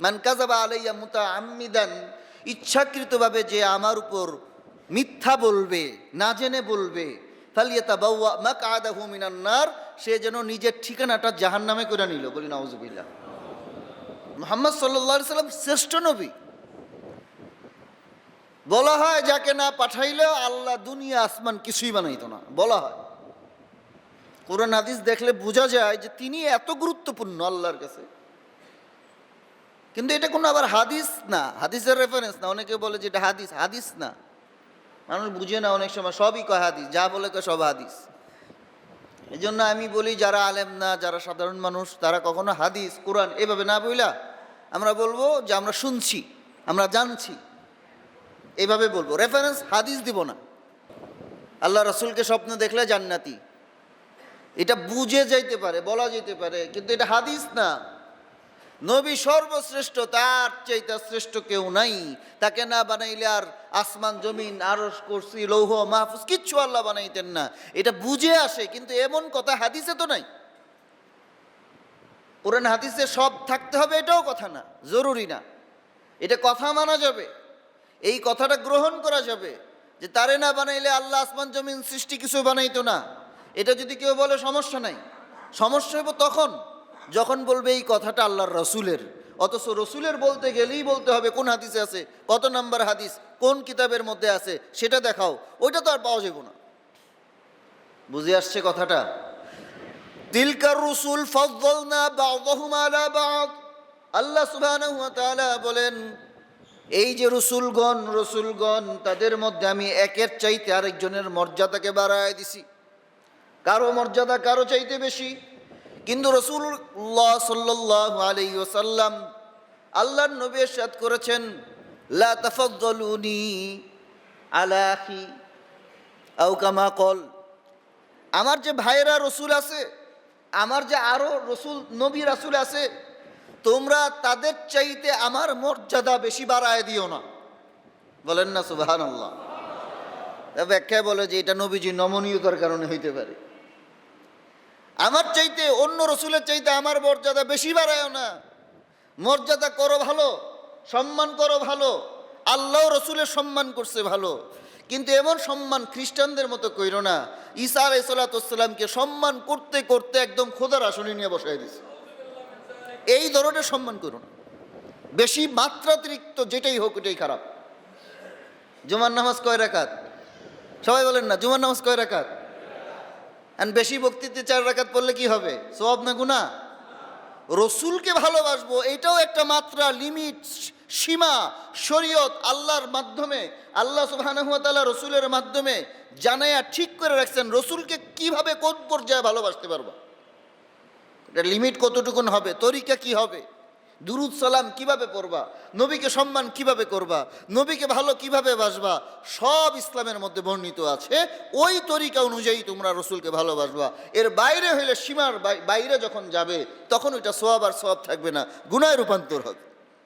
মান কাজাবা আলাইয়া মুতা আম্মিদান ইচ্ছাকৃতভাবে যে আমার উপর মিথ্যা বলবে, না জেনে বলবে ফালিয়াতা বাউয়া মাক আদাহু মিনান্নার সে যেন নিজের ঠিকানাটা জাহান নামে করে নিল। বলি, নাউজুবিল্লাহ। মোহাম্মদ সাল্লাহ সাল্লাম শ্রেষ্ঠ নবী। বলা হয়, যাকে না পাঠাইলে আল্লাহ দুনিয়া আসমান কিছুই বানাইত না। বলা হয়। কোরআন হাদিস দেখলে বোঝা যায় যে তিনি এত গুরুত্বপূর্ণ আল্লাহর কাছে। কিন্তু এটা কোনো আবার হাদিস না, হাদিসের রেফারেন্স না। অনেকে বলে যে এটা হাদিস হাদিস না। মানুষ বুঝে না অনেক সময়, সবই কয় হাদিস, যা বলে কয় সব হাদিস। এই জন্য আমি বলি, যারা আলেম না, যারা সাধারণ মানুষ, তারা কখনো হাদিস, কোরআন এভাবে না বইলা আমরা বলব যে আমরা শুনছি, আমরা জানছি। এভাবে বলব। রেফারেন্স হাদিস দিব না। আল্লাহ রসুলকে স্বপ্ন দেখলে জান্নাতি। এটা বুঝে যাইতে পারে, বলা যেতে পারে, কিন্তু এটা হাদিস না। নবী সর্বশ্রেষ্ঠ, তার চাইতে শ্রেষ্ঠ কেউ নাই। তাকে না বানাইলে আর আসমান, জমিন আরস করছি লৌহ, মাহফুজ কিচ্ছু আল্লাহ বানাইতেন না। এটা বুঝে আসে, কিন্তু এমন কথা হাদিসে তো নাই। কোরআন হাদিসে সব থাকতে হবে, এটাও কথা না, জরুরি না। এটা কথা মানা যাবে, এই কথাটা গ্রহণ করা যাবে, যে তারে না বানাইলে আল্লাহ আসমান, জমিন, সৃষ্টি কিছু বানাইতো না। এটা যদি কেউ বলে সমস্যা নাই, সমস্যা হইব তখন। যখন বলবে এই কথাটা আল্লাহর রসুলের, অথচ রসুলের বলতে গেলেই বলতে হবে, কোন হাদিসে আছে, কত নাম্বার হাদিস, কোন কিতাবের মধ্যে আছে, সেটা দেখাও, ওইটা তো আর পাওয়া যাবে না। বুঝে আসছে কথাটা? তিলকার রসুল আল্লাহ তাআলা বলেন, এই যে রসুলগণ রসুলগণ, তাদের মধ্যে আমি একের চাইতে আরেকজনের মর্যাদাকে বাড়ায় দিছি। কারও মর্যাদা কারও চাইতে বেশি কিন্তু রসুল্লাহ সাল্লাহ আলাই ওসাল্লাম আল্লাহর নবী সাদ করেছেন, লা তাফাজ্জালুনি আলা আখি কল আমার যে ভাইয়েরা রসুল আছে, আমার যে আরও রসুল, নবী রাসুল আছে, তোমরা তাদের চাইতে আমার মর্যাদা বেশি বাড়ায় দিও না। বলেন না সুবাহান আল্লাহ ব্যাখ্যায় বলে যে এটা নবীজি নমনীয়তার কারণে হইতে পারে। আমার চাইতে, অন্য রসুলের চাইতে আমার মর্যাদা বেশি বাড়ায় না। মর্যাদা করো ভালো, সম্মান করো ভালো, আল্লাহ রসুলের সম্মান করছে ভালো। কিন্তু এমন সম্মান খ্রিস্টানদের মতো কইর না। ঈসা আলাই সাল্লাতামকে সম্মান করতে করতে একদম খোদার আসনে নিয়ে বসাই দিছে। এই ধরনের সম্মান করো না। বেশি মাত্রাতিরিক্ত যেটাই হোক এটাই খারাপ। জুমার নামাজ কয় রাকাত? সবাই বলেন না, জুমার নামাজ কয় রাকাত? আর বেশি বক্তৃতে চার রাকাত পড়লে কি হবে? সব না গুণা রসুলকে ভালোবাসবো, এটাও একটা মাত্রা লিমিট সীমা, শরীয়ত, আল্লাহর মাধ্যমে, আল্লাহ সুবাহানুয়াতাল্লাহ রসুলের মাধ্যমে জানাইয়া ঠিক করে রাখছেন, রসুলকে কীভাবে কোন পর্যায়ে ভালোবাসতে পারব? এটা লিমিট কতটুকুন হবে? তরিকা কি হবে? দুরুদ সালাম কীভাবে পড়বা? নবীকে সম্মান কীভাবে করবা? নবীকে ভালো কীভাবে বাসবা? সব ইসলামের মধ্যে বর্ণিত আছে। ওই তরিকা অনুযায়ী তোমরা রসুলকে ভালোবাসবা। এর বাইরে হইলে সীমার বাইরে যখন যাবে, তখন ওইটা সোয়াব আর সোয়াব থাকবে না। গুনায় রূপান্তর হবে।